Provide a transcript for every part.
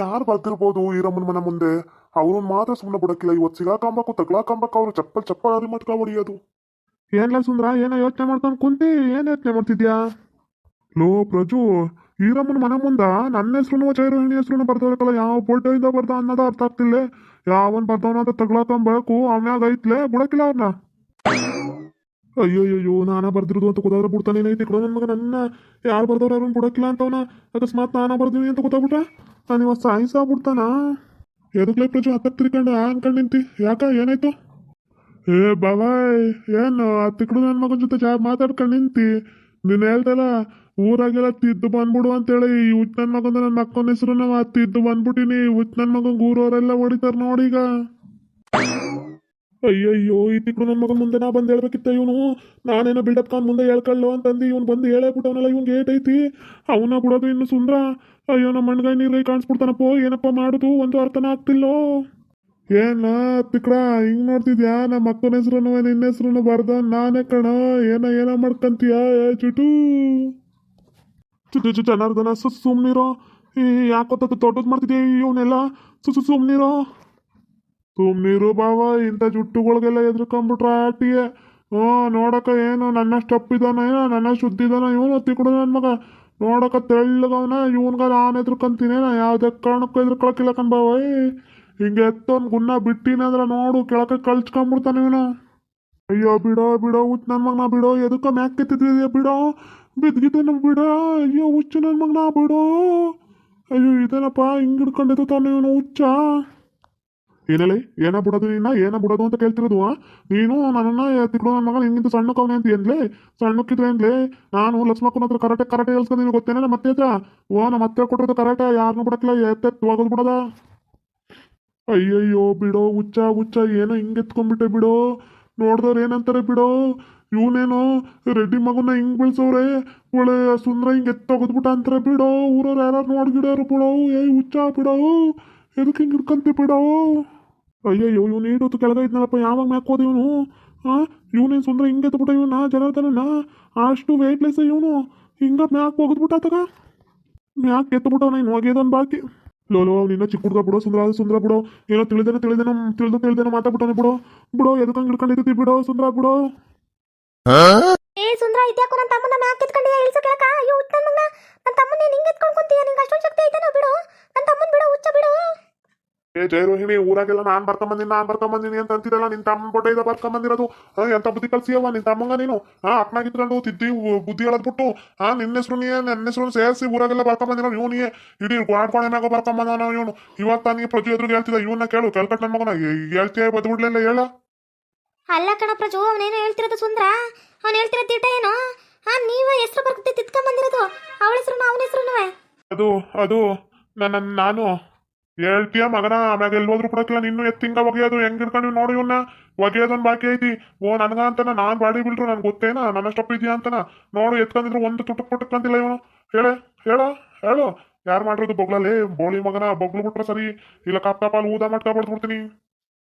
ಯಾರು ಬರ್ತಿರ್ಬೋದು ಈರಮ್ಮನ ಮನ ಮುಂದೆ? ಅವ್ರನ್ನ ಮಾತ್ರ ಸುಮ್ಮನೆ ಬಿಡಕ್ಕಿಲ್ಲ ಇವತ್ತು ಸಿಗಾಕಂಬಕು ತಗ್ಲಾಕಂಬಕ್ ಅವ್ರು ಚಪ್ಪಲ್ ಚಪ್ಪಲ್ ಅರಿ ಮಟ್ಕ ಹೊಡಿಯೋದು. ಏನ್ಲ ಸುಂದ್ರ, ಏನೋ ಯೋಚನೆ ಮಾಡ್ಕೊಂಡು ಕುಂತಿ, ಏನ್ ಯೋಚನೆ ಮಾಡ್ತಿದ್ಯಾ? ಲೋ, ಪ್ರಜು, ಈರಮ್ಮನ ಮನೆ ಮುಂದ ನನ್ನ ಹೆಸ್ರು ಚೈರೋಹಿಣಿ ಹೆಸ್ರು ಬರ್ತಾರಕ್ಕಲ್ಲ ಯಾವ ಬೋಲ್ಟಿಂದ ಬರ್ದ ಅನ್ನೋದು ಅರ್ಥ ಆಗ್ತಿಲ್ಲ? ಯಾವನ್ ಬರ್ದವನ ಅಂತ ತಗ್ಲಾಕಂಬೇಕು ಅವ್ನ್ಯಾಗ ಐತ್ಲೆ? ಬಿಡಕ್ಕಿಲ್ಲ ಅವ್ರನ್ನ ಅಯ್ಯೋ ಅಯ್ಯೋ ನಾನ ಬರ್ದಿರೋದು ಅಂತ ಗೊತ್ತಾದ್ರೆ ಬಿಡ್ತಾನೆ ಏನೈತಿ ಕೊಡೋ? ನನ್ನ ಮಗ ನನ್ನ ಯಾರು ಬರ್ದವ್ರು ಅವ್ರನ್ನ ಬಿಡಕ್ಕಿಲ್ಲ ಅಂತವನ ಅಕಸ್ಮಾತ್ ನಾನ ಬರ್ದೀನಿ ಅಂತ ಗೊತ್ತಾಗ್ಬಿಟ್ಟ ನಾನು ಇವತ್ತು ಸಾಯಿಸ ಬಿಡ್ತಾನ? ಎದಕ್ಲೆ ಪ್ರಜು ಹತ್ತ ತಿರ್ಕೊಂಡು ಅನ್ಕೊಂಡು ನಿಂತಿ. ಯಾಕ, ಏನಾಯ್ತು? ಏ, ಬಾಬಾಯ್, ಏನು? ಆ ತಿಕ್ಕಡು ನನ್ನ ಮಗನ ಜೊತೆ ಜಾ ಮಾತಾಡ್ಕೊಂಡು ನಿಂತಿ. ನೀನು ಹೇಳ್ದಲ್ಲ, ಊರಾಗೆಲ್ಲ ತಿದ್ದು ಬಂದ್ಬಿಡು ಅಂತೇಳಿ. ಈ ಹುಚ್ಚ ನನ್ನ ಮಗಂದ ನನ್ನ ಮಕ್ಕನ ಹೆಸರು ನಾವು ಆ ತಿದ್ದು ಬಂದ್ಬಿಟ್ಟಿನಿ ಹುಚ್ಚ ನನ್ನ ಮಗನ್ ಊರವರೆಲ್ಲ ಹೊಡಿತಾರೆ ನೋಡೀಗ ಅಯ್ಯಯ್ಯೋ ತಿಕ್ಕಡು ನನ್ನ ಮಗ ಮುಂದೆ ನಾ ಬಂದು ಹೇಳ್ಬೇಕಿತ್ತ ಇವನು. ನಾನೇನೋ ಬಿಲ್ಡಪ್ ಕಾನ್ ಮುಂದೆ ಹೇಳ್ಕೊಳ್ಳೋ ಅಂತಂದು ಇವ್ನು ಬಂದು ಹೇಳೇಬಿಟ್ಟವನಲ್ಲ ಇವ್ನು ಏಟ್ ಐತಿ ಅವನ ಬಿಡೋದು ಇನ್ನು ಸುಂದ್ರ? ಅಯ್ಯೋ, ನಮ್ಮ ಮಣ್ಗಾಯ ನೀರೈ ಕಾಣಿಸ್ಬಿಡ್ತಾನಪ್ಪೋ, ಏನಪ್ಪ ಮಾಡೋದು? ಒಂದು ಅರ್ಥನ ಆಗ್ತಿಲ್ಲೋ? ಏನ ತಿಕ್ಕಡ ಹಿಂಗ್ ನೋಡ್ತಿದ್ಯಾ? ನಮ್ಮ ಅಕ್ಕನ ಹೆಸರು ನಿನ್ನ ಹೆಸರು ಬರ್ದ ನಾನೇ ಕಣ. ಏನ ಏನ ಮಾಡ್ಕಂತೀಯ? ಏ, ಚುಟು. ಚುಟು ಚು ಜನಾರ್ದನ ಸುಮ್ಮನಿರೋ ಯಾಕೊತ್ತ ದೊಡ್ಡದು ಮಾಡ್ತಿದ್ಯಾ ಇವನ್ನೆಲ್ಲ? ಸು ಸು ಸುಮ್ನಿರೋ ಸುಮ್ನಿರು ಬಾವ, ಇಂಥ ಜುಟ್ಟುಗಳಿಗೆಲ್ಲ ಎದ್ರಕೊಂಬಿಟ್ರ ಆಟಿಗೆ. ಹ್ಞೂ, ನೋಡಕ್ಕ ಏನು, ನನ್ನ ಸ್ಟಪ್ಪಿದಾನ ನನ್ನ ಶುದ್ಧಿದಾನ ಇವನು ತಿಕ್ಕಡು ನನ್ನ ಮಗ. ನೋಡಕ ತೆಳ್ಳಗವನ, ಇವನ್ಗ ನಾನು ಎದ್ರಕಂತೀನೇನ ಯಾವುದೇ ಕಾರಣಕ್ಕೂ ಎದ್ರಕೊಳಕಿಲ್ಲ ಕಣ್ಬಾವ ಹಿಂಗೆ ಎತ್ತೊಂದು ಗುನ್ನ ಬಿಟ್ಟಿನಂದ್ರ ನೋಡು, ಕೆಳಕ ಕಳ್ಸ್ಕೊಂಬಿಡ್ತಾನೆ ಇವನು. ಅಯ್ಯೋ, ಬಿಡೋ ಬಿಡೋ, ಹುಚ್ಚ ನನ್ನ ಮಗ್ನ ಬಿಡೋ, ಎದಕ್ಕ ಮ್ಯಾಕ್ ಕೆತ್ತಿದ್ಯಾ ಬಿಡೋ? ಬಿದ್ಗಿದ್ದೇನ ಬಿಡೋ, ಅಯ್ಯೋ, ಹುಚ್ಚು ನನ್ನ ಮಗ್ನ ಬಿಡೋ. ಅಯ್ಯೋ, ಇದೇನಪ್ಪ ಹಿಂಗೆ ಹಿಡ್ಕೊಂಡಿದ್ದು ತಾನೆ ಇವನು ಹುಚ್ಚ. ಏನಲ್ಲಿ ಏನ ಬಿಡೋದು ನಿನ್ನ ಏನ ಬಿಡೋದು ಅಂತ ಕೇಳ್ತಿರೋದು? ನೀನು ನನ್ನನ್ನ ತಿಳ್ಕೊ ನನ್ನ ಮಗ ಸಣ್ಣ ಕವನೆ ಅಂತ ಏನ್ಲೇ? ಸಣ್ಣಕ್ಕಿದ್ರೆ ಏನ್ಲೇ? ನಾನು ಲಕ್ಷ್ಮಕ್ಕನ ಹತ್ರ ಕರಾಟೆ ಕರಾಟೆ ಹೇಳ್ಸ್ಕೊಂಡು ನಿನಗೆ ಗೊತ್ತೇನೆ ನಮ್ಮ ಮತ್ತೆ ಹತ್ರ? ಓ, ನಮ್ಮ ಮತ್ತೆ ಕೊಟ್ಟಿರೋದು ಕರಾಟೆ ಯಾರನ್ನೂ ಬಿಡಕ್ಲ ಎತ್ತೆತ್ತು ಹೋಗೋದು ಬಿಡದ? ಅಯ್ಯಯ್ಯೋ, ಬಿಡೋ, ಹುಚ್ಚ ಹುಚ್ಚ, ಏನೋ ಹಿಂಗೆ ಎತ್ಕೊಂಡ್ಬಿಟ್ಟೆ ಬಿಡೋ. ನೋಡ್ದವ್ರು ಏನಂತಾರೆ ಬಿಡೋ. ಇವನೇನೋ ರೆಡ್ಡಿ ಮಗನ ಹಿಂಗ್ ಬೆಳ್ಸವ್ರೆ. ಒಳ್ಳೆ ಸುಂದ್ರ ಹಿಂಗೆ ಎತ್ತೋಗದ್ಬಿಟ್ಟ ಅಂತಾರೆ ಬಿಡೋ. ಊರವ್ರು ಯಾರು ನೋಡ್ಗಿಡೋರು ಬಿಡೋ. ಏಯ್, ಹುಚ್ಚ, ಬಿಡೋ. ಎದಕ್ಕೆ ಹಿಂಗೆ ಹಿಡ್ಕಂತಿ ಬಿಡೋ. ಅಯ್ಯಯ್ಯೋ ಇವ್ನು ಈಟೊತ್ತು ಕೆಳಗೆ ಇದ್ನಲ್ಲಪ್ಪ ಯಾವಾಗ ಮ್ಯಾಕ್ ಹೋದ ಇವನು ಹಾಂ ಇವನೇನು ಸುಂದ್ರ ಹಿಂಗೆ ಎತ್ಬಿಟ್ಟ ಇವನ ಜನಾರ್ದನ ಅಷ್ಟು ವೆಯ್ಟ್ಲೆಸ್ ಇವನು ಹಿಂಗ ಮ್ಯಾಕ್ ಹೋಗದ್ಬಿಟ್ಟ ತಗ ಮ್ಯಾಕ್ ಎತ್ಬಿಟ್ಟವನ ಇನ್ನು ಹೋಗ್ಯದೊಂದು ಬಾಕಿ ಲೋ ಲೋ ನಿನ್ನ ಚಿಕ್ಕ ಹುಡುಗ ಬಿಡೋ ಸುಂದರ ಸುಂದರ ಬಿಡೋ ಏನೋ ತಿಳಿದೇನೋ ತಿಳಿದೇನೋ ತಿಳಿದು ತಿಳಿದೇನೋ ಮಾತಾಡ್ಬಿಟ್ಟವನೆ ಬಿಡೋ ಬಿಡೋ ಎದಕ್ಕಂಗೆ ಹಿಡ್ಕೊಂಡಿದ್ದೀತಿ ಬಿಡೋ ಸುಂದರ ಬಿಡೋ ಏ ಸುಂದ್ರ ಇದ್ಯಾಕೋ ನನ್ನ ತಮ್ಮನ ಮ್ಯಾಕ್ ಎತ್ಕೊಂಡಿಯ ಇಳಿಸೋ ಕೇಳಕ ಅಯ್ಯೋ ಹುಚ್ಚ ನನ್ನ ಮಗನ ನನ್ನ ತಮ್ಮನ ಹಿಂಗೆ ಎತ್ಕೊಂಡು ಕುಂತೀಯ ನಿಂಗೆ ಅಷ್ಟೊಂದು ಶಕ್ತಿ ಐತೇನೋ ಬಿಡು ನನ್ನ ತಮ್ಮನ ಬಿಡು ಹುಚ್ಚ ಬಿಡು ಏ ಜಯರೋಹಿಣಿ ಊರಾಗೆಲ್ಲ ನಾನ್ ಬರ್ಕೊಂಬಂದಿನಿ ನಾನ್ ಬರ್ಕೊಂಬಂದಿನಿ ಅಂತ ಅಂತಿರಲ್ಲ ನಿನ್ ತಮ್ಮ ಬೊಟ್ಟೆ ಇದ ಬರ್ಕೊಂಬಂದಿರೋದು ಬಂದಿರೋದು. ಎಂತ ಬುದ್ಧಿ ಕಲ್ಸಿಯವ ನಿನ್ ತಮ್ಮಂಗ ನೀನು? ಹಾ ಅಕ್ನಾಗಿತ್ಕೊಂಡು ತಿದ್ದಿ ಬುದ್ಧಿ ಹೇಳದ್ಬಿಟ್ಟು ಹಾ ನಿನ್ನ ಹೆಸರು ನೀ ನನ್ನ ಹೆಸರು ಸೇರಿಸಿ ಊರಾಗೆಲ್ಲ ಬರ್ಕೊಂಬಂದಿರೋ ಬಂದಿರೋ ನೀ ಇಡೀ ಗ್ವಾಡ್ಕೊಣೆ ಮ್ಯಾಗ ನಾವು ಇವನು. ಇವಾಗ ತಾನಿಗೆ ಪ್ರಜೆ ಎದುರು ಹೇಳ್ತಿದ್ದ ಇವನ್ನ ಕೇಳು ಕೆಲ್ಕಟ್ ನನ್ನ ಮಗನ ಹೇಳ್ತೀಯ ಬದ್ಬಿಡ್ಲಿಲ್ಲ ಹೇಳ. ಅಲ್ಲ ಕಣ ಪ್ರಜು ಅವನೇನು ಹೇಳ್ತಿರೋದು ಸುಂದ್ರ? ಅವ್ನು ಹೇಳ್ತಿರೋ ತಿಟ್ಟ ಏನು? ಹಾ ನೀವ ಹೆಸರು ಬರ್ಕತ್ತೆ ತಿತ್ಕೊಂಡ್ ಬಂದಿರೋದು. ಅವಳ ಹೆಸರು ಅವನ ಹೆಸರು ಅದು ಅದು ನನ್ನ ನಾನು ಹೇಳ್ತೀಯ ಮಗನ, ಆಮ್ಯಾಗ ಎಲ್ಲಿ ಹೋದ್ರು ಕೊಡಕ್ಕಿಲ್ಲ ನಿನ್ನೂ ಎತ್ತಿಂಗ ಒಗೆಯೋದು ಹೆಂಗ್ ಹಿಡ್ಕೊಂಡು ನೋಡಿ ಇವನ್ನ ಒಗೆಯೋದೊಂದು ಬಾಕಿ ಐತಿ. ಓ, ನನ್ಗ ಅಂತನ, ನಾನ್ ಬಾಡಿ ಬಿಲ್ರು ನನ್ಗೆ ಗೊತ್ತೇನ? ನನ್ನ ಸ್ಟಪ್ ಇದೆಯಾ ಅಂತನ? ನೋಡು ಎತ್ಕೊಂಡಿದ್ರು ಒಂದು ತುಟಕ್ ಕೊಟ್ಟಕ್ಕಂತಿಲ್ಲ ಇವನು. ಹೇಳ ಹೇಳ, ಹೇಳು. ಯಾರು ಮಾಡಿರೋದು ಬೊಗ್ಲಲ್ಲಿ? ಬೋಳಿ ಮಗನ, ಬೊಗ್ಲು ಬಿಟ್ರೆ ಸರಿ. ಇಲ್ಲ ಕಾಪ್ ಕಾಪಲ್ಲಿ ಊದ ಮಾಡ್ಕೊಬಾರ್ದು ಬಿಡ್ತೀನಿ.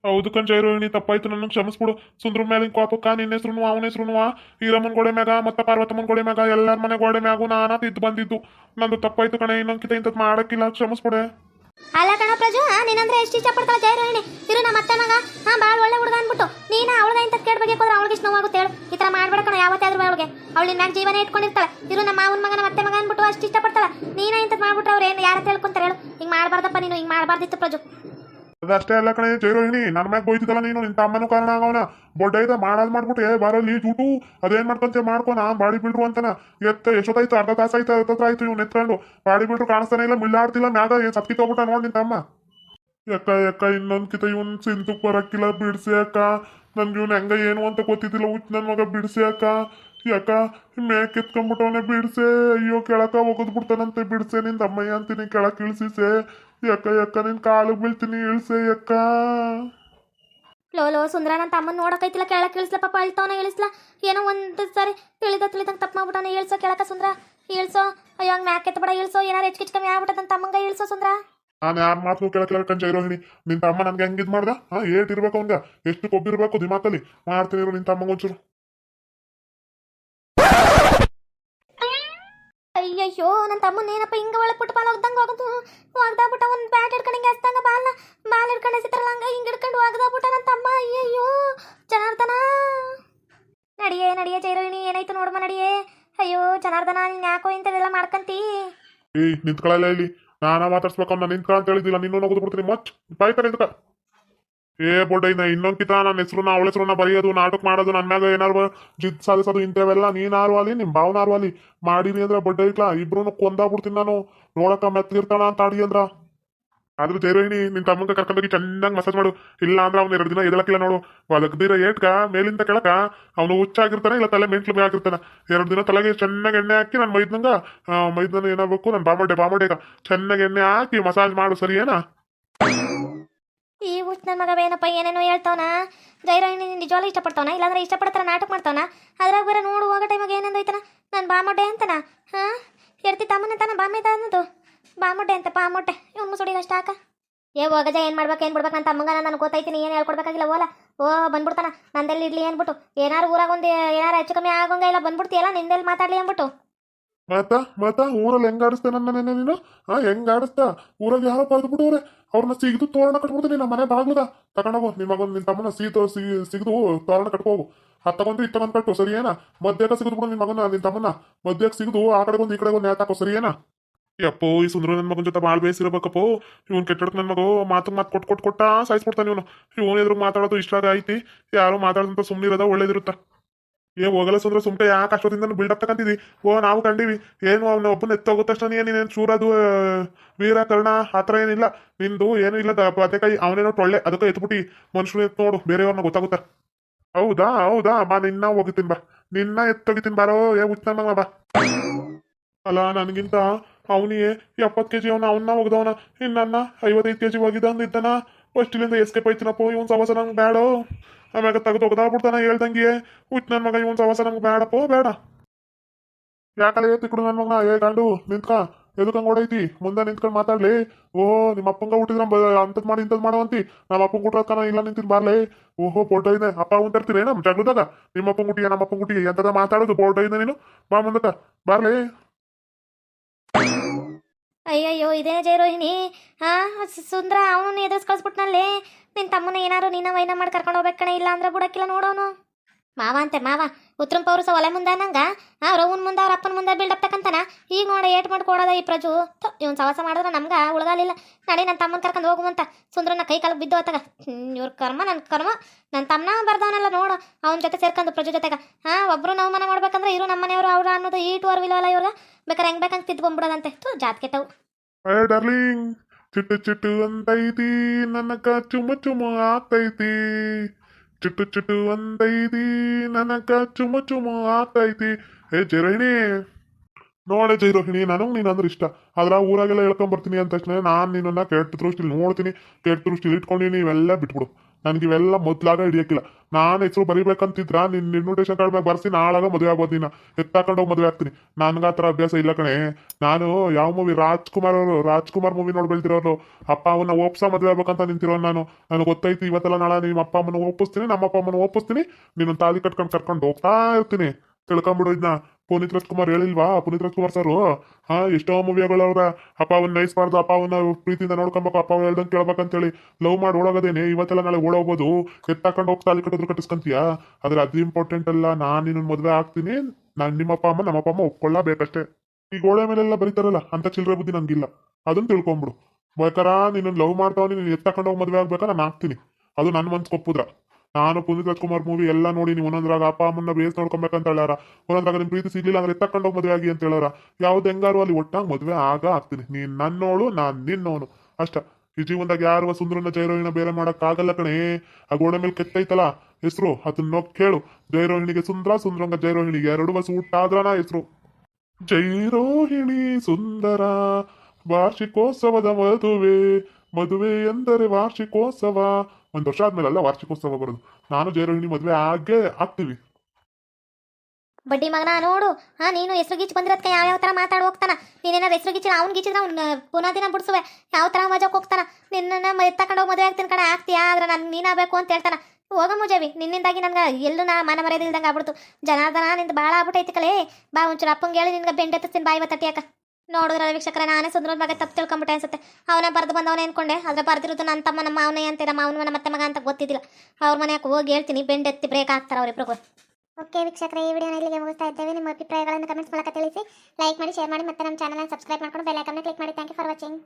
ಹೌದು ಜೈರೋಹಿಣಿ ತಪ್ಪಾಯ್ತು ನನ್ನ ಕ್ಷಮಿಸ್ಬಿಡು. ಸುಂದ್ರ ಮೇಲಿನ ಕೋಪಕ್ಕ ನಿನ್ನ ಹೆಸ್ರುನು, ಅವನ ಹೆಸ್ರು ಈರಮ್ಮನ ಗೋಡೆ ಮ್ಯಾಗ ಮತ್ತ ಪಾರ್ವತಮ್ಮನ ಗೋಡೆ ಮ್ಯಾಗ ಎಲ್ಲರ ಮನೆ ಗೋಡೆ ಮ್ಯಾಗು ನಾನಾ ತಿದ್ದು ಬಂದಿದ್ದು. ನಂದು ತಪ್ಪಾಯ್ತು ಕಣೆ, ಇನ್ನೊಂದ್ಕಿತ ಇಂಥದ್ದು ಮಾಡಕ್ಕಿಲ್ಲ, ಕ್ಷಮಿಸ್ಬಿಡೆ. ಅಲ್ಲ ಕಣ ಪ್ರಜು ನೀನಂದ್ರೆ ಎಷ್ಟು ಜೈ ರಹಣಿ ಇರು ನಮ್ಮ ಅತ್ತೆ ಮಗ. ಹಾ ಭಾಳ ಒಳ್ಳೆ ಹುಡುಗ ಅಂದ್ಬಿಟ್ಟು ನೀನ ಅವಳಗ ಇಂಥ ಕೇಳ ಬಗ್ಗೆ ಹೋದ್ರೆ ಅವಳಿಗೆ ನೋವಾಗುತ್ತೆ ಹೇಳು. ಈ ತರ ಮಾಡ್ಬೇಡ ಕಣ ಯಾವತ್ತಾದ್ರೂ ಅವಳಿಗೆ. ಅವಳು ನಿನ್ನ ಜೀವನ ಇಟ್ಕೊಂಡಿರ್ತಾಳೆ. ಇರು ನಮ್ಮ ಮಾವನ ಮಗನ ಮತ್ತೆ ಮಗ ಅಂದ್ಬಿಟ್ಟು ಅಷ್ಟು ಇಷ್ಟಪಡ್ತಾಳೆ. ನೀನ ಇಂಥದ್ದು ಮಾಡ್ಬಿಟ್ರೆ ಅವ್ರು ಏನು ಯಾರ ಹೇಳ್ಕೊಂತಾರೆ ಹೇಳು. ಹಿಂಗ್ ಮಾಡ್ಬಾರ್ದಪ್ಪ ನೀನು, ಹಿಂಗ್ ಮಾಡಬಾರ್ದಿತ್ತು ಪ್ರಜು. ಅದಷ್ಟೇ ಅಲ್ಲ ಕಣೆ ಜೈರೋಹಿಣಿ ನನ್ನ ಮ್ಯಾಗ ಬೋಯ್ತಿದ್ದಲ್ಲ ನೀನು ನಿನ್ನ ತಮ್ಮನೂ ಕಾರಣ ಆಗವನ? ಬೊಡ್ಡ ಇದ್ದ ಮಾಡಲ್ ಮಾಡ್ಬಿಟ್ಟು, ಏ ಬರಲಿ ಜೂಟು, ಅದೇನ್ ಮಾಡ್ಕೊಂತೆ, ಮಾಡ್ಕೊ, ನಾನ್ ಬಾಡಿ ಬಿಡ್ರು ಅಂತನ. ಎತ್ತ, ಎಷ್ಟೊತ್ತಾಯ್ತು, ಅರ್ಧ ತಾಸ ಆಯ್ತು ಅರ್ಧ ಆಯ್ತು ಇವ್ನು ಎತ್ಕೊಂಡು. ಬಾಡಿ ಬಿಡ್ರು ಕಾಣಿಸ್ತಾನೆ ಇಲ್ಲ, ಮಿಲ್ಲಾಡ್ತಿಲ್ಲ, ಮ್ಯಾಗ ಏನ್ ಸತ್ಕಿ ತಗೋಬಿಟ್ಟ ನೋಡ್ ನಿನ್ ತಮ್ಮ ಯಾಕ ಯಾಕ ಇನ್ನೊಂದ್ ಕಿತ ಇವನ್ ಸಿಂತಕ್ ಬರಕ್ಕಿಲ್ಲ, ಬಿಡ್ಸಿ ಅಕ್ಕ. ನನ್ಗೆ ಇವ್ನ ಹೆಂಗ ಏನು ಅಂತ ಗೊತ್ತಿದ್ದಿಲ್ಲ ಉತ್ ನನ್ ಮಗ ಬಿಡ್ಸಿ ಅಕ್ಕ. ಯಾಕ? ಮೇಕ್ ಎತ್ಕೊಂಡ್ಬಿಟ್ಟವನೆ ಬಿಡ್ಸೆ. ಅಯ್ಯೋ ಕೆಳಕ ಒಗದ್ ಬಿಡ್ತಾನಂತೆ ಬಿಡ್ಸೆ ನಿನ್ ಅಮ್ಮಯ್ಯ ಅಂತೀನಿ ಕೆಳಕ್ ಇಳಿಸಿಸೆ. ಯಾಕ ಯಾಕ ನಿನ್ ಕಾಲು ಬೀಳ್ತೀನಿ ಇಳಿಸೆ ಯಾಕ? ಲೋ ಲೋ ಸುಂದರ ನನ್ನ ತಮ್ಮನ ನೋಡಕೈತಿಲ್ಲ ಕೆಳಕ್ ಇಳಿಸ್ಲ ಪಾಪ ಅಳ್ತವನ ಇಳಿಸ್ಲ. ಏನೋ ಒಂದ್ ಸರಿ ತಿಳಿದ ತಿಳಿದಂಗೆ ತಪ್ಪು ಮಾಡ್ಬಿಟ್ಟವನ ಇಳ್ಸೋ ಕೆಳಕ ಸುಂದ್ರ. ಇಳ್ಸೋ. ಅಯ್ಯೋ ಹಂಗೆ ಮ್ಯಾಕ್ ಎತ್ತಬೇಡ ಇಳ್ಸೋ. ಏನಾರು ಹೆಚ್ಚು ಕಮ್ಮಿ ಆಗ್ಬಿಟ್ಟದ ನನ್ನ ತಮ್ಮಂಗ ಇಳ್ಸೋ ಸುಂದ್ರ. ನಾನು ಯಾರ ಮಾತು ಕೇಳಕ್ಕಿಲ್ಲ ಕಂಚ ಇರೋಹಿಣಿ. ನಿನ್ ತಮ್ಮ ನನ್ಗೆ ಹೆಂಗಿದ್ ಮಾಡ್ದ? ಹಾ ಏಟ್ ಇರ್ಬೇಕು ಅವಂಗ ಎಷ್ಟು ಕೊಬ್ಬಿರ್ಬೇಕು ದಿಮಾಕಲ್ಲಿ. ಮಾಡ್ತೀನಿ ಇರು ನಿನ್ ತಮ್ಮಂಗ ಒಂಚೂರು ಅಯ್ಯಯ್ಯೋ ನನ್ನ ತಮ್ಮನ ಏನಪ್ಪ ಹಿಂಗೆ ಒಳಗೆ ಪುಟ್ಟು ಬಾಲ್ ಒಗ್ದಂಗೆ ಹೋಗೋದು ಒಗ್ದಾಗ್ಬಿಟ್ಟ ಒಂದು ಬ್ಯಾಟ್ ಹಿಡ್ಕೊಂಡು ಹಿಂಗೆ ಹಸ್ತಂಗ ಬಾಲ್ನ, ಬಾಲ್ ಹಿಡ್ಕೊಂಡು ಎಸಿತಾರಲ್ಲ, ಹಂಗ ಹಿಂಗೆ ಹಿಡ್ಕೊಂಡು ಒಗ್ದಾಗ್ಬಿಟ್ಟ ನನ್ನ ತಮ್ಮ. ಅಯ್ಯಯ್ಯೋ, ಜನಾರ್ದನ. ನಡಿಯೇ ನಡಿಯೇ ಜೈರೋಹಿಣಿ, ಏನಾಯ್ತು ನೋಡಮ್ಮ ನಡಿಯೇ? ಅಯ್ಯೋ, ಜನಾರ್ದನ, ನೀನು ಯಾಕೋ ಇಂಥದ್ದೆಲ್ಲ ಮಾಡ್ಕಂತೀ? ಏಯ್ ನಿಂತ್ಕೊಳ್ಳಲ್ಲ ಇಲ್ಲಿ. ನಾನಾ ಮಾತಾಡ್ಸ್ಬೇಕು ನಾನು ನಿಂತ್ಕೊಳ್ಳ ಅಂತ ಹೇಳಿದಿಲ್ಲ ನಿನ್ನೂ ನಗದು ಬಿಡ್ತೀನಿ. ಮಚ್ ಬಾಯ್ತಾರೆ ನಿಂತ್ಕ ಏ ಬೋಡೈನ ಇನ್ನೊಂದ್ ಕಿತ ನನ್ನ ಹೆಸರನ್ನ, ಅವಳ ಹೆಸರನ್ನ ಬರೆಯೋದು, ನಾಟಕ ಮಾಡೋದು ನನ್ನ ಮ್ಯಾಗ ಏನಾರು ಜಿದ್ ಸಾಧಿಸೋದು ಇಂಥವೆಲ್ಲ ನೀನಾರು ಅಲ್ಲಿ ನಿಮ್ಮ ಭಾವನಾರು ಅಲ್ಲಿ. ಮಾಡಿರಿ ಅಂದ್ರ ಬಡ್ಡ ಇಟ್ಲ ಇಬ್ರು ಕೊಂದಾಗ್ಬಿಡ್ತೀನಿ ನಾನು. ನೋಡಕ ಮೆತ್ತಗಿರ್ತಾಳ ಅಂತ ಆಡಿ ಅಂದ್ರ. ಆದ್ರೂ ಜೈರೋಹಿಣಿ ನಿನ್ ತಮ್ಮಂಗ ಕರ್ಕೊಂಡೋಗಿ ಚೆನ್ನಾಗಿ ಮಸಾಜ್ ಮಾಡು. ಇಲ್ಲ ಅಂದ್ರೆ ಅವ್ನು ಎರಡು ದಿನ ಎದಳಕ್ಕಿಲ್ಲ ನೋಡು. ಒದಗ್ದಿರ ಏಟ್ಕ, ಮೇಲಿಂದ ಕೆಳಕ, ಅವನು ಹುಚ್ಚಾಗಿರ್ತಾನೆ ಇಲ್ಲ ತಲೆ ಮೆಂಟ್ಲು ಆಗಿರ್ತಾನೆ. ಎರಡು ದಿನ ತಲೆಗೆ ಚೆನ್ನಾಗಿ ಎಣ್ಣೆ ಹಾಕಿ ನಾನು ಮೈದ್ನಂಗ ಮೈದ್ನ ಏನಾಗಬೇಕು ನಾನು ಬಾಮಡ್ಡೆ, ಬಾಮಡ್ಡೆಗ. ಚೆನ್ನಾಗಿ ಎಣ್ಣೆ ಹಾಕಿ ಮಸಾಜ್ ಮಾಡು ಸರಿ ಏನಾ ಈ ಹುಚ್ಚ ನನ್ನ ಮಗ ಏನಪ್ಪ ಏನೇನೋ ಹೇಳ್ತಾವನ? ನಿನ್ನ ನಿಜವಾಗ್ಲೂ ಇಷ್ಟಪಡ್ತಾವನ? ಇಲ್ಲಾಂದ್ರೆ ಇಷ್ಟಪಡ್ತಾರ ನಾಟಕ ಮಾಡ್ತಾವನ? ಅದ್ರಾಗ ಬೇರೆ ನೋಡು ಹೋಗೋ ಟೈಮಾಗ ಏನಂದೈತನ ನಾನು ಬಾಮೊಡ್ಡೆ ಅಂತನ, ಹಾಂ? ಎಡ್ತಿ ತಮ್ಮನ ತಾನ ಬಾಮಿದ ಅನ್ನೋದು. ಬಾಮೊಡ್ಡೆ ಅಂತ, ಪಾಮೊಟ್ಟೆ. ಇವ್ನು ಮುಸುಡಿಗೆ ಅಷ್ಟ ಹಾಕ. ಏ ಹೋಗಜ ಏನು ಮಾಡ್ಬೇಕು, ಏನು ಬಿಡ್ಬೇಕು ಅಂತ ತಮ್ಮಂಗ ನಾನು ಗೊತ್ತೈತೀನಿ, ಏನು ಹೇಳ್ಕೊಡ್ಬೇಕಾಗಿಲ್ಲ ಓಲ. ಓ, ಬಂದ್ಬಿಡ್ತಾನ. ನಂದಲ್ಲಿ ಇಡ್ಲಿ ಏನ್ಬಿಟ್ಟು ಏನಾರು ಊರಾಗ ಒಂದು ಏನಾರು ಹೆಚ್ಚು ಕಮ್ಮಿ ಆಗೋಂಗ ಇಲ್ಲ, ಬಂದ್ಬಿಡ್ತೀಯಲ್ಲ ನಿಂದಲ್ಲಿ ಮಾತಾಡ್ಲಿ ಅಂದ್ಬಿಟ್ಟು. ಮತ್ತ ಮತ್ತ ಊರಲ್ಲಿ ಹೆಂಗ ಆಡಿಸ್ತೆ ನನ್ನ ನೆನೆ ನೀನು? ಹಾ ಹೆಂಗ್ ಊರಲ್ಲಿ ಯಾರೋ ಕಳೆದು ಬಿಡೋರೆ ಅವ್ರನ್ನ ಸಿಗಿದು ತೋರಣ ಕಟ್ಬಿಡ್ತೀನಿ, ನಮ್ಮ ಮನೆ ಬಾಗ್ಲದ. ತಗೊಂಡೋಗು ನಿಮ್ಮ ಮಗನ್, ನಿನ್ ತಮ್ಮನ ಸೀತು ಸಿಗಿದು ತೋರಣ ಕಟ್ಕೋಗು ಹತ್ತ ತಗೊಂಡು ಇತ್ತ ಬಂದು ಕಟ್ಟು ಸರಿ ಏನ ಮಧ್ಯಾಹ್ನ ಸಿಗಿದು ಬಿಡು ನಿನ್ನ ಮಗನ ನಿನ್ನ ತಮ್ಮನ ಮಧ್ಯಕ್ಕೆ ಸಿಗಿದು ಆ ಕಡೆ ಬಂದು ಈ ಕಡೆ ಬಂದು ನೇತಾಕೋ ಸರಿ ಏನ ಯಪ್ಪೋ, ಈ ಸುಂದರ ನನ್ನ ಮಗನ ಜೊತೆ ಬಾಳ್ ಬೇಸಿರಬೇಕಪ್ಪ. ಇವನ್ ಕೆಟ್ಟಡಕ್ ನನ್ನ ಮಗು, ಮಾತು ಮಾತು ಕೊಟ್ಟು ಕೊಟ್ಟು ಕೊಟ್ಟ ಸಾಯಿಸ್ಬಿಡ್ತಾನೆ ಇವನು. ಇವನು ಎದುರು ಮಾತಾಡೋದು ಇಷ್ಟ ಐತಿ. ಯಾರು ಮಾತಾಡೋದಂತ ಸುಮ್ಮನಿರೋದ ಒಳ್ಳೇದಿರುತ್ತ. ಏ ಹೋಗಲ್ಲ ಸುಂದ್ರ ಸುಮ್ಕೆ ಯಾಕೆ ಅಷ್ಟೊತ್ತಿಂದ ಬಿಲ್ಡಪ್ ಓ ನಾವು ಕಂಡೀವಿ. ಏನು ಅವನ ಒಬ್ಬನ ಎತ್ತೋಗೋ ತಕ್ಷಣ ನೀನೇನು ಚೂರದು ಆ, ವೀರ ಕರ್ಣ ಆ ಏನಿಲ್ಲ. ನಿಂದು ಏನೂ ಇಲ್ಲ ಬದನೆಕಾಯಿ ಅವನೇನೋ ಟೊಳ್ಳೆ ಅದಕ್ಕೆ ಎತ್ಬಿಟ್ಟು. ಮನುಷ್ಯರು ಎತ್ತು ನೋಡು ಬೇರೆಯವ್ರನ್ನ ಗೊತ್ತಾಗುತ್ತಾ? ಹೌದಾ ಹೌದಾ ಬಾ ನಿನ್ನ ಹೋಗಿತೀನಿ ಬಾ. ನಿನ್ನ ಎತ್ತೋಗಿತೀನಿ ಬಾರೋ ಏ ಮಗ ಬಾ. ಅಲ್ಲ ನನಗಿಂತ ಅವನಿಗೆ ಎಪ್ಪತ್ತು ಕೆ ಜಿ ಅವನ ಅವನ್ನ ಒಗ್ದವನ ಇನ್ನು ನನ್ನ ಐವತ್ತೈದು ಕೆ ಜಿ ಒಗಿದಂದು ಇದ್ದಾನ. ಫಸ್ಟಿಲಿಂದ ಎಸ್ಕೇಪ್ ಆಯ್ತಿನಪ್ಪ ಇವನ್ ಸವಾಸ ನಂಗೆ ಬೇಡ ಆಮ್ಯಾಗ ತೆಗೆದು ಒಗದಾಗ್ಬಿಡ್ತಾನ ಹೇಳ್ದಂಗೆ ಹುಚ್ಚ ನನ್ನ ಮಗ, ಇವನ್ ಸವಾಸ ನಮ್ಗೆ ಬೇಡಪ್ಪ ಬೇಡ. ಯಾಕಲ್ಲ ಏತಿ ಕೊಡು ನನ್ನ ಮಗನ? ಏ ಗಂಡು, ನಿಂತ್ಕ. ಎದಕ್ಕಂಗ್ ಹೊಡೈತಿ? ಮುಂದೆ ನಿಂತ್ಕೊಂಡು ಮಾತಾಡ್ಲಿ. ಓಹೋ, ನಿಮ್ಮ ಅಪ್ಪಂಗ ಹುಟ್ಟಿದ್ರ ಅಂತದ್ ಮಾಡಿ ಇಂಥದ್ ಮಾಡುವಂತಿ ನಮ್ಮ ಅಪ್ಪ ಹುಟ್ಟೋದ್ಕನ ಇಲ್ಲ ನಿಂತಿದ್ ಬಾರ್ಲೆ ಓಹೋ ಫೋಟೋ ಇದೆ ಅಪ್ಪ ತರ್ತೀರಿ ನಮ್ಮ ಜಗಳದಾಗ ನಿಮ್ಮ ಅಪ್ಪಂಗ ಹುಟ್ಟಿಗೆ ನಮ್ಮ ಅಪ್ಪ ಹುಟ್ಟಿಗೆ ಎಂತದ ಮಾತಾಡೋದು ಫೋಟೋ ಇದೆ ನೀನು? ಬಾ ಮುಂದಕ್ಕ. ಬಾರ್ಲೆ. ಅಯ್ಯಯ್ಯೋ ಇದೇ ಜಯರೋಹಿಣಿ ಹಾ ಸುಂದ್ರ ಅವನು ಎದುರಿಸ್ ಕಳ್ಸ್ಬಿಟ್ನಲ್ಲಿ? ನಿನ್ನ ತಮ್ಮನ ಏನಾರು ನೀನ ವೈನ ಮಾಡಿ ಕರ್ಕೊಂಡು ಹೋಗ್ಬೇಕು ಕಣೆ, ಇಲ್ಲ ಅಂದ್ರೆ ಬಿಡಕ್ಕಿಲ್ಲ ನೋಡೋನು. ಮಾವ ಅಂತೆ ಮಾವ, ಉತ್ತರಂ ಪೌರಸ ಒಲೆ ಮುಂದೆ ಅನ್ನಂಗ? ಆ ರೌನ್ ಮುಂದೆ, ಅವ್ರ ಅಪ್ಪನ ಮುಂದೆ ಬಿಲ್ಡಪ್ ತಕ್ಕಂತಾನ? ಈಗ ನೋಡ ಏಟ್ ಮಾಡ್ಕೊಡೋದ ಈ ಪ್ರಜು? ಇವನ್ ಸವಾಸ ಮಾಡಿದ್ರೆ ನಮ್ಗೆ ಉಳಗಾಲಿಲ್ಲ. ನಡಿ ನನ್ನ ತಮ್ಮನ ಕರ್ಕೊಂಡು ಹೋಗುವಂತ ಸುಂದ್ರನ ಕೈ ಕಾಲು ಬಿದ್ದು ಆತಾಗ. ಇವ್ರ ಕರ್ಮ ನನ್ನ ಕರ್ಮ. ನನ್ನ ತಮ್ಮನ ಬರ್ದವನಲ್ಲ ನೋಡು. ಅವನ ಜೊತೆ ಸೇರ್ಕೊಂಡು ಪ್ರಜು ಜೊತೆಗ. ಹಾ, ಒಬ್ರು ನಾವು ಮನೆ ಮಾಡ್ಬೇಕಂದ್ರೆ ಇರು ನಮ್ಮ ಮನೆಯವರು ಅವ್ರು ಅನ್ನೋದು ಈಟು ಅರ್ವಿಲ್ವಲ್ಲ ಇವ್ರಿಗೆ? ಬೇಕಾರೆ ಹೆಂಗ್ ಬೇಕಂತ ತಿದ್ದು ಬಂದ್ಬಿಡೋದಂತೆ ತು ಜಾತ್ ಕೆಟ್ಟವು. ಡಾರ್ಲಿಂಗ್ ಚಿಟ್ಟು ಚಿಟ್ಟು ಅಂತೈತಿ ನನಕ ಚುಮ ಚುಮ ಆಗ್ತೈತಿ. ಚಿಟ್ಟು ಚಿಟ್ಟು ಅಂತೈತಿ ನನಕ ಚುಮ ಚುಮ ಆಗ್ತೈತಿ. ಏ ಜೈರೋಹಿಣಿ ನೋಡೆ ಜೈರೋಹಿಣಿ, ನನಗೆ ನೀನು ಅಂದ್ರೆ ಇಷ್ಟ. ಅದ್ರ ಊರಾಗೆಲ್ಲ ಹೇಳ್ಕೊಂಡ್ ಬರ್ತೀನಿ ಅಂತ ತಕ್ಷಣ ನಾನು ನಿನ್ನನ್ನ ಕೆಟ್ಟ ದೃಷ್ಟಿಲಿ ನೋಡ್ತೀನಿ, ಕೆಟ್ಟ ದೃಷ್ಟಿಲಿ ಇಟ್ಕೊಂಡು ಇವೆಲ್ಲ ಬಿಟ್ಬಿಡು. ನನಗೆ ಇವೆಲ್ಲ ಮೊದ್ಲಾಗ ಹಿಡಿಯಕ್ಕಿಲ್ಲ. ನಾನು ಹೆಸರು ಬರಿಬೇಕಂತಿದ್ರ ನಿನ್ನ ಇನ್ವಿಟೇಷನ್ ಕಾರ್ಡ್ ಮ್ಯಾಗ ಬರ್ಸಿ ನಾಳಾಗ ಮದುವೆ ಆಗೋದು ಎತ್ತಾಕೊಂಡು ಹೋಗಿ ಮದುವೆ ಆಗ್ತೀನಿ. ನನ್ಗ ಆತರ ಅಭ್ಯಾಸ ಇಲ್ಲ ಕಣೆ. ನಾನು ಯಾವ ಮೂವಿ ರಾಜ್ಕುಮಾರ್ ಅವರು, ರಾಜ್ಕುಮಾರ್ ಮೂವಿ ನೋಡ್ ಬೆಳ್ತಿರೋರು ಅಪ್ಪ ಅವನ್ನ ಒಪ್ಸ ಮದುವೆ ಆಗ್ಬೇಕಂತ ನಿಂತಿರೋ ನಾನು. ನನಗೆ ಗೊತ್ತೈತಿ, ಇವತ್ತೆಲ್ಲ ನಾಳೆ ನಿಮ್ಮ ಅಪ್ಪ ಅಮ್ಮನ ಒಪ್ಪಿಸ್ತೀನಿ ನಮ್ಮ ಅಪ್ಪ ಅಮ್ಮನ ಒಪ್ಪಿಸ್ತೀನಿ ನಿನ್ನ ತಾಲಿ ಕಟ್ಕೊಂಡು ಕರ್ಕೊಂಡು ಹೋಗ್ತಾ ಇರ್ತೀನಿ. ತಿಳ್ಕೊಂಬಿಡು ಇದನ್ನ ಪುನೀತ್ ರಾಜ್ಕುಮಾರ್ ಹೇಳಿಲ್ವಾ? ಪುನೀತ್ ರಾಜ್ಕುಮಾರ್ ಸರ್? ಹಾ, ಎಷ್ಟೋ ಮೂವಿಗಳವ್ರ ಅಪ್ಪ ಅವನ್ನ ನಯಿಸ್ಬಾರ್ದು ಅಪ್ಪ ಅವನ್ನ ಪ್ರೀತಿಯಿಂದ ನೋಡ್ಕೊಬೇಕು, ಅಪ್ಪ ಅವ್ನು ಹೇಳ್ದಂಗೆ ಕೇಳ್ಬೇಕಂತೇಳಿ ಲವ್ ಮಾಡಿ ಓಡೋಗದೇನೆ? ಇವತ್ತೆಲ್ಲ ನಾಳೆ ಓಡೋಗ್ಬೋದು. ಎತ್ತಾಕೊಂಡು ಹೋಗ್ತಾ ಅಲ್ಲಿ ಕಟ್ಟಿದ್ರು ಕಟ್ಟಿಸ್ಕೊಂತೀಯ? ಆದ್ರೆ ಅದು ಇಂಪಾರ್ಟೆಂಟ್ ಅಲ್ಲ. ನಾನು ನಿನ್ನ ಮದುವೆ ಆಗ್ತೀನಿ. ನಾನು ನಿಮ್ಮ ಅಪ್ಪ ಅಮ್ಮ ನಮ್ಮ ಅಪ್ಪ ಅಮ್ಮ ಒಪ್ಕೊಳ್ಳಬೇಕಷ್ಟೇ ಈ ಗೋಡೆ ಮೇಲೆಲ್ಲ ಬರೀತಾರಲ್ಲ, ಅಂತ ಚಿಲ್ಲರೆ ಬುದ್ಧಿ ನಂಗಿಲ್ಲ. ಅದನ್ನ ತಿಳ್ಕೊಂಬಿಡು. ಬೇಕಾರ ನಿನ್ನ ಲವ್ ಮಾಡ್ತಾವ ನೀನು ಎತ್ತಾಕೊಂಡು ಹೋಗಿ ಮದುವೆ ಆಗ್ಬೇಕಾ? ನಾನು ಆಗ್ತೀನಿ. ಅದು ನನ್ನ ಮನ್ಸ್ ಒಪ್ಪುದ್ರ ನಾನು ಪುನೀತ್ ರಾಜ್ಕುಮಾರ್ ಮೂವಿ ಎಲ್ಲ ನೋಡಿ ನೀವು ಒಂದೊಂದ್ರಾಗ ಅಪ್ಪ ಅಮ್ಮನ ಬೇಸ್ ನೋಡ್ಕೊಬೇಕಂತ ಹೇಳಾರ ಒಂದೊಂದ್ರಾಗ ನಿಮ್ ಪ್ರೀತಿ ಸಿಗ್ಲಿಲ್ಲ ಅಂದ್ರೆ ಎತ್ತಕೊಂಡು ಹೋಗಿ ಮದುವೆ ಆಗಿ ಅಂತ ಹೇಳಾರ ಯಾವ್ದು ಹೆಂಗಾರು ಅಲ್ಲಿ ಒಟ್ಟಾಗಿ ಮದುವೆ ಆಗ ಆಗ್ತೀನಿ. ನೀನ್ ನನ್ನೋಳು, ನಾನ್ ನಿನ್ನೋನು. ಅಷ್ಟ. ಈ ಜೀವನದಾಗ ಯಾರು ಸುಂದರನ ಜೈರೋಹಿಣ ಬೇರೆ ಮಾಡಕ್ ಆಗಲ್ಲ ಕಣೇ. ಆ ಗೋಡೆ ಮೇಲೆ ಕೆತ್ತೈತಲ್ಲ ಹೆಸರು ಅದನ್ನ ಕೇಳು. ಜೈರೋಹಿಣಿಗೆ ಸುಂದರ, ಸುಂದರಂಗ ಜೈರೋಹಿಣಿಗೆ ಎರಡು ಬಸ್ ಊಟಾದ್ರನ ಹೆಸರು. ಜೈರೋಹಿಣಿ ಸುಂದರ, ವಾರ್ಷಿಕೋತ್ಸವದ ಮದುವೆ. ಮದುವೆ ಎಂದರೆ ವಾರ್ಷಿಕೋತ್ಸವ. ಒಂದ್ ವರ್ಷ ಆದ್ಮೇಲೆ ವಾರ್ಷಿಕೋತ್ಸವ ಬರೋದು. ನಾನು ಜಯರೋಹಿಣಿ ಮದುವೆ ಆಗೇ ಆಗ್ತೀವಿ. ಬಡ್ಡಿ ಮಗನ, ನೋಡು. ಹಾ, ನೀನು ಹೆಸರು ಗೀಚ್ ಬಂದಿರೋದಕ್ಕೆ ಯಾವ ಯಾವ ತರ ಮಾತಾಡಿ ಹೋಗ್ತಾನ? ನೀನೇನಾದ್ರು ಹೆಸರು ಗೀಚಿನ ಅವ್ನು ಗೀಚಿದ್ರೆ ಅವ್ನು ಪುನಃ ದಿನ ಬಿಡ್ಸುವೆ. ಯಾವ ತರ ಮಜಾಕ್ ಹೋಗ್ತಾನ? ನಿನ್ನ ಹೋಗಿ ಮದುವೆ ಆಗ್ತೀನಿ ಕಡೆ ಆಗ್ತೀಯಾ? ಆದ್ರೆ ನಾನು ನೀನಾಗಬೇಕು ಅಂತ ಹೇಳ್ತಾನ. ಹೋಗ ಮುಜಾವಿ. ನಿನ್ನಿಂದಾಗಿ ನನ್ಗೆ ಎಲ್ಲೂ ನಾ ಮನ ಮರ್ಯಾದೆ ಇಲ್ದಂಗೆ ಆಗ್ಬಿಡ್ತು. ಜನಾರ್ದನ ನಿಂದು ಭಾಳ ಆಗ್ಬಿಟ್ಟೈತಿ ಕಲೇ. ಬಾ ಒಂಚೂರು ಅಪ್ಪಂಗೆ ಹೇಳಿ ನಿನ್ಗೆ ಬೆಂಡೆ ಎತ್ತಿಸ್ತೀನಿ. ಬಾಯಿ ಬತ್ತಟಿಯಾಕ ನೋಡಿದ್ರಲ್ಲ ವೀಕ್ಷಕರ ನಾನೇ ಸುಂದರ ಬಗ್ಗೆ ತಪ್ಪು ತಿಳ್ಕೊಂಬಿಟ್ಟೆ ಅನ್ಸುತ್ತೆ. ಅವನೇ ಬರೆದು ಬಂದವನೇ ಅನ್ಕೊಂಡೆ. ಅದ್ರ ಬರ್ದಿರೋದು ನನ್ನ ತಮ್ಮ, ನಮ್ಮ ಅವನೇ ಅಂತ ನಮ್ಮ ಅವನ ಮತ್ತೆ ಮಗ ಅಂತ ಗೊತ್ತಿದ್ದಿಲ್ಲ. ಅವ್ರ ಮನೆಗೆ ಹೋಗಿ ಹೇಳ್ತೀನಿ. ಬೆಂಡ್ ಎತ್ತಿ ಬ್ರೇಕ್ ಆಗ್ತಾರೆ ಅವರಿಬ್ರಿಗೂ. ಓಕೆ ವೀಕ್ಷಕರ, ಈ ವಿಡಿಯೋನ ಇಲ್ಲಿಗೆ ಮುಗಿಸ್ತಾ ಇದ್ದೇವೆ. ನಿಮ್ಮ ಅಭಿಪ್ರಾಯಗಳನ್ನು ಕಮೆಂಟ್ಸ್ ಮೂಲಕ ತಿಳಿಸಿ. ಲೈಕ್ ಮಾಡಿ ಶೇರ್ ಮಾಡಿ, ಮತ್ತೆ ನಮ್ಮ ಚಾನಲ್ ಸಬ್ಸ್ಕ್ರೈಬ್ ಮಾಡ್ಕೊಂಡು ಬೆಲ್ ಕ್ಲಿಕ್ ಮಾಡಿ. Thank you for watching